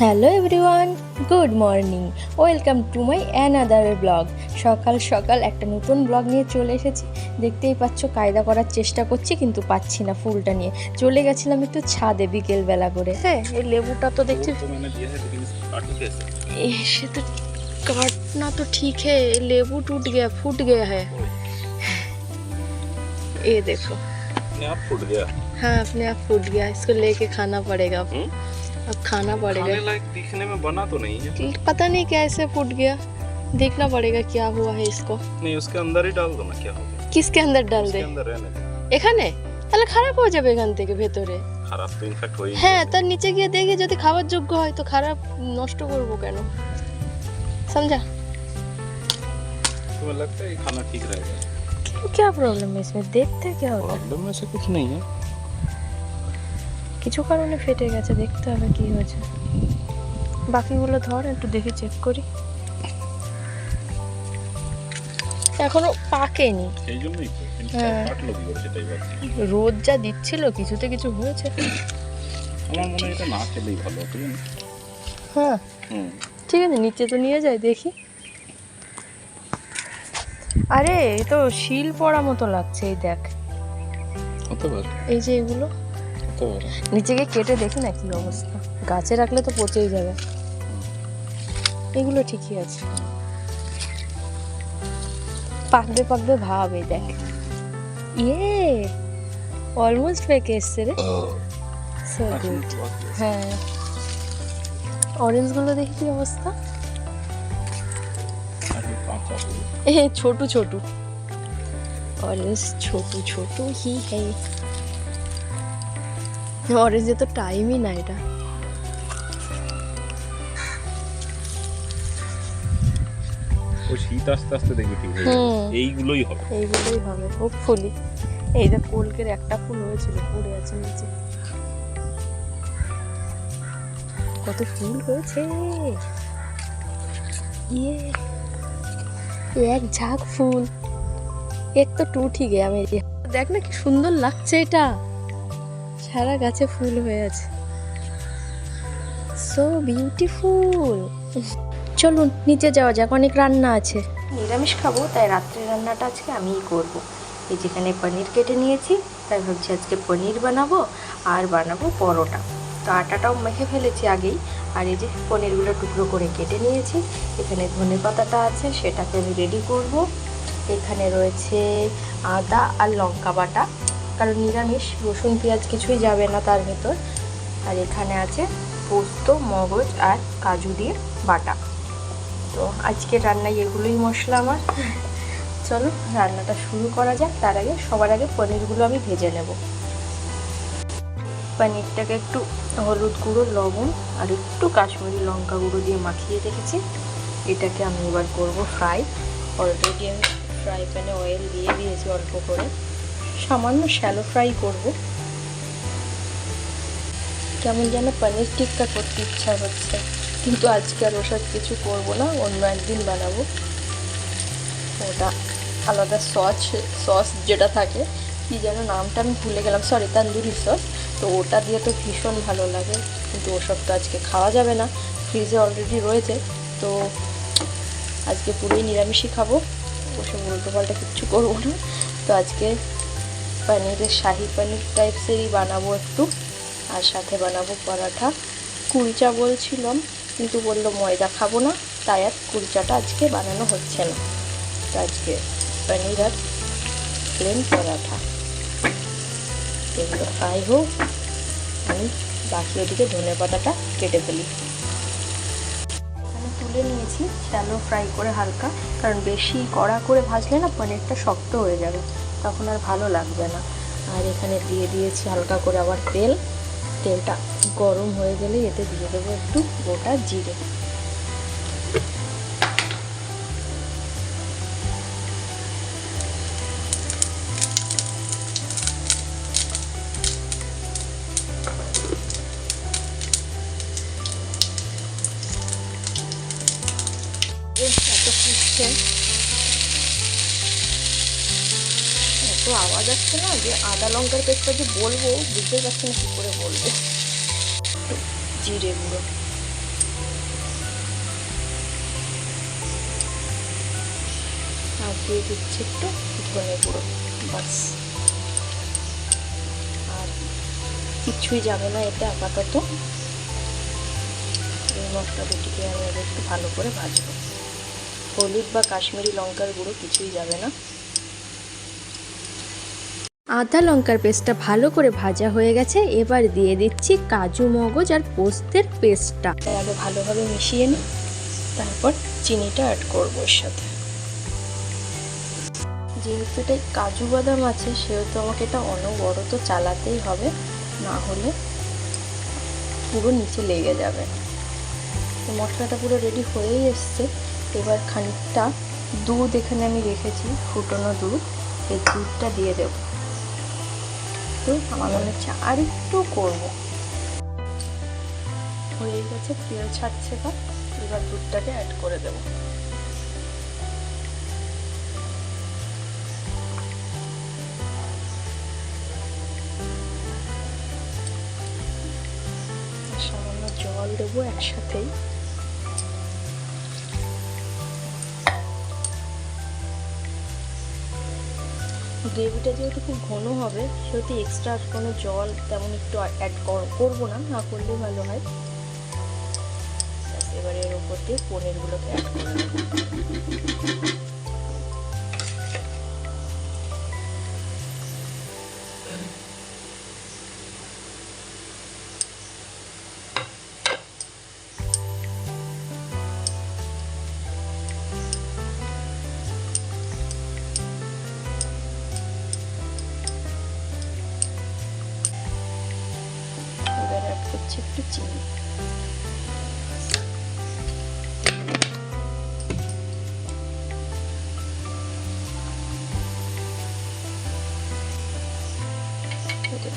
Hello everyone good morning welcome to my another blog সকাল সকাল একটা নতুন ব্লগ নিয়ে চলে এসেছি দেখতেই পাচ্ছ কায়দা করার চেষ্টা করছি কিন্তু পাচ্ছি না ফুলটা নিয়ে চলে গেছিলাম একটু ছাদে বিকেলবেলা করে হ্যাঁ এই লেবুটা তো দেখছি तो मैंने दिया है लेकिन इसको काटूं कैसे ऐसे तो काटना तो ठीक है लेबू टूट गया फूट गया है ये देखो अपने आप फूट गया हाँ अपने आप फूट गया इसको लेके खाना पड़ेगा अब हम्म? अब खाना खाने पड़ेगा लायक दिखने में बना तो नहीं है पता नहीं कैसे फूट गया देखना पड़ेगा क्या हुआ है इसको नहीं उसके अंदर ही डाल दो ना क्या होगा কিসকে আন্দার ডাল उसके দে अंदर रहने दो এখানে তাহলে খারাপ হয়ে যাবে এখান থেকে ভেতরে खराब तो इनफेक्ट हो ही হ্যাঁ তার নিচে গিয়ে দেখি যদি খাবার যোগ্য হয় তো খারাপ নষ্ট করব কেন समझा तुम्हें लगता है ये खाना ठीक रहेगा क्या प्रॉब्लम है इसमें देखते हैं क्या होता है प्रॉब्लम में से कुछ नहीं है কিছু কারণে ফেটে গেছে দেখতে হবে কি হয়েছে। বাকিগুলো ধর একটু দেখে চেক করি। এখনও পাকেনি। হ্যাঁ। রোদ যা দিচ্ছিল কিছুতে কিছু হয়েছে। আমার মনে হয় এটা না খেলেই ভালো হ্যাঁ। ঠিক আছে নিচে তো নিয়ে যাই দেখি। আরে তো শিল পড়া মতো লাগছে এই দেখ। এই যে এগুলো। নিচে গিয়ে কেটে দেখি না কি অবস্থা। গাছে রাখলে তো পচেই যাবে। এগুলো ঠিকই আছে। পাকবে পাকবে ভাব এই দেখ। ইয়ে অলমোস্ট পেকে এসছে রে। সো হ্যাঁ। অরেঞ্জগুলো দেখি কি অবস্থা? এ ছোট ছোট। অরেঞ্জ ছোট ছোট হি হ্যাঁ অরেঞ্জে তো টাইমই না এটা ও শীত আস্তে আস্তে দেখবি ঠিক হয়ে এইগুলোই হবে। এইগুলোই হবে হোপফুলি এই যে কলকের একটা ফুল হয়েছিল পড়ে আছে নিচে। কত ফুল হয়েছে। ইয়ে এক ঝাঁক ফুল। এক তো টুটি গে আমি দেখ না কি সুন্দর লাগছে এটা। সারা গাছে ফুল হয়ে আছে। সো বিউটিফুল চলুন, নিচে যাওয়া যাক, অনেক রান্না আছে। নিরামিষ খাব, তাই রাত্রে রান্নাটা আজকে আমিই করব। এই যেখানে পনির কেটে নিয়েছি, তাই ভাবছি আজকে পনির বানাবো আর বানাবো পরোটা। তো আটাটাও মেখে ফেলেছি আগেই, আর এই যে পনিরগুলো টুকরো করে কেটে নিয়েছি, এখানে ধনে পাতাটা আছে, সেটাকে আমি রেডি করব। এখানে রয়েছে আদা আর লঙ্কা বাটা। কারণ নিরামিষ, রসুন, পেঁয়াজ কিছুই যাবে না তার ভেতর। আর এখানে আছে পোস্ত, মগজ আর কাজু দিয়ে বাটা। তো আজকে রান্নায় এগুলোই মশলা আমার। চলো, রান্নাটা শুরু করা যাক। তার আগে, সবার আগে পনিরগুলো আমি ভেজে নেব। পনিরটাকে একটু হলুদ গুঁড়ো, লবণ আর একটু কাশ্মীরি লঙ্কা গুঁড়ো দিয়ে মাখিয়ে রেখেছি। এটাকে আমি এবার করব ফ্রাই। অলরেডি আমি ফ্রাই প্যানে অয়েল দিয়ে দিয়েছি অল্প করে। সামান্য শ্যালো ফ্রাই করব। কেমন যেন পনির টিক্কা করতে ইচ্ছা হচ্ছে। কিন্তু আজকে আর ওসব কিছু করব না, অন্য একদিন বানাবো। ওটা আলাদা সস সস যেটা থাকে, কি যেন নামটা আমি ভুলে গেলাম সরি তান্দুরি সস তো ওটা দিয়ে তো ভীষণ ভালো লাগে। কিন্তু ওসব তো আজকে খাওয়া যাবে না ফ্রিজে অলরেডি রয়েছে। তো আজকে পুরোই নিরামিষই খাব। ওসব উল্টো পাল্টা কিচ্ছু করব না। তো আজকে পনিরের শাহি পনির টাইপসেরই বানাবো একটু। আর সাথে বানাবো পরাঠা। কুলচা বলছিলাম, কিন্তু বলল ময়দা খাব না, তাই আর কুলচাটা আজকে বানানো হচ্ছে না। তো আজকে পনির আর প্লেন পরাঠা। এগুলো ফ্রাই হোক, আমি বাকি ওদিকে ধনে পাতাটা কেটে ফেলি। তুলে নিয়েছি শ্যালো ফ্রাই করে হালকা, কারণ বেশি কড়া করে ভাজলে না পনিরটা শক্ত হয়ে যাবে। তখন আর ভালো লাগবে না। আর এখানে দিয়ে দিয়েছি হালকা করে আবার তেল। তেলটা গরম হয়ে গেলে এতে দিয়ে দেবো একটু গোটা জিরে। ফুটছে এত আওয়াজ আসছে না যে আদা লঙ্কার পেস্টটা যে বলব বুঝতে পারছি না কী করে বলব। জিরে গুঁড়ো। আর দিয়ে দিচ্ছে একটু ধনে গুঁড়ো বাস আর কিছুই যাবে না এতে আপাতত। এই মশলা দুটিকে আমি একটু ভালো করে ভাজবো। হলুদ বা কাশ্মীরি লঙ্কার গুঁড়ো কিছুই যাবে না। আদা লঙ্কার পেস্টটা ভালো করে ভাজা হয়ে গেছে, এবার দিয়ে দিচ্ছি কাজু মগজ আর পোস্তের পেস্টটা। আগে ভালোভাবে মিশিয়ে নিই, তারপর চিনিটা অ্যাড করব এর সাথে। যেহেতু এটাই কাজু বাদাম আছে, সেহেতু আমাকে এটা অনবরত চালাতেই হবে, না হলে পুরো নিচে লেগে যাবে। মশলাটা পুরো রেডি হয়েই এসছে। এবার খানিকটা দুধ এখানে আমি রেখেছি, ফুটনো দুধ। এই দুধটা দিয়ে দেব। তো আমার মনে হচ্ছে আর একটু করব। হয়ে গেছে তেল ছাড়ছে বা এবার দুধটাকে অ্যাড করে দেবো। সামান্য জল দেবো একসাথেই। গ্রেভিটা যেহেতু খুব ঘন হবে, সেহেতু এক্সট্রা কোনো জল তেমন একটু অ্যাড করব না না করলেই ভালো হয়। এবারে এর উপর দিয়ে পনিরগুলোকে অ্যাড করে করছি একটু চিনি।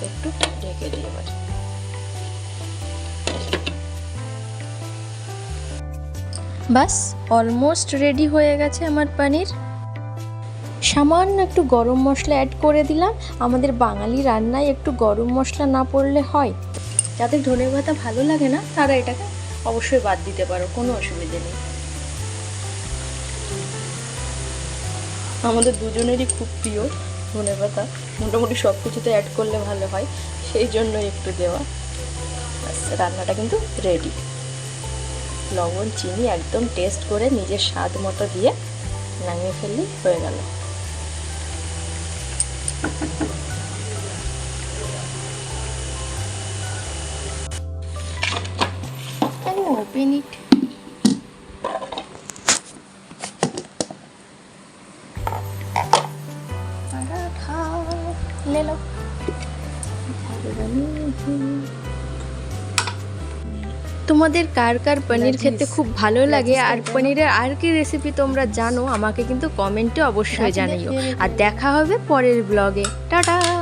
একটু ঢেকে দিই এবার। বাস অলমোস্ট রেডি হয়ে গেছে আমার পনির। সামান্য একটু গরম মশলা অ্যাড করে দিলাম। আমাদের বাঙালি রান্নায় একটু গরম মশলা না পড়লে হয়। যাদের ধনে পাতা ভালো লাগে না, তারা এটাকে অবশ্যই বাদ দিতে পারো, কোনো অসুবিধে নেই। আমাদের দুজনেরই খুব প্রিয় ধনে পাতা মোটামুটি সব কিছুতে অ্যাড করলে ভালো হয়, সেই জন্যই একটু দেওয়া। রান্নাটা কিন্তু রেডি লবণ, চিনি একদম টেস্ট করে নিজের স্বাদ মতো দিয়ে নামিয়ে ফেললেই হয়ে গেল। ইট ले তোমাদের কার কার পনির খেতে খুব ভালো লাগে আর পনিরের আর কি রেসিপি তোমরা জানো আমাকে কিন্তু কমেন্টে অবশ্যই জানিও। আর দেখা হবে পরের ব্লগে টাটা!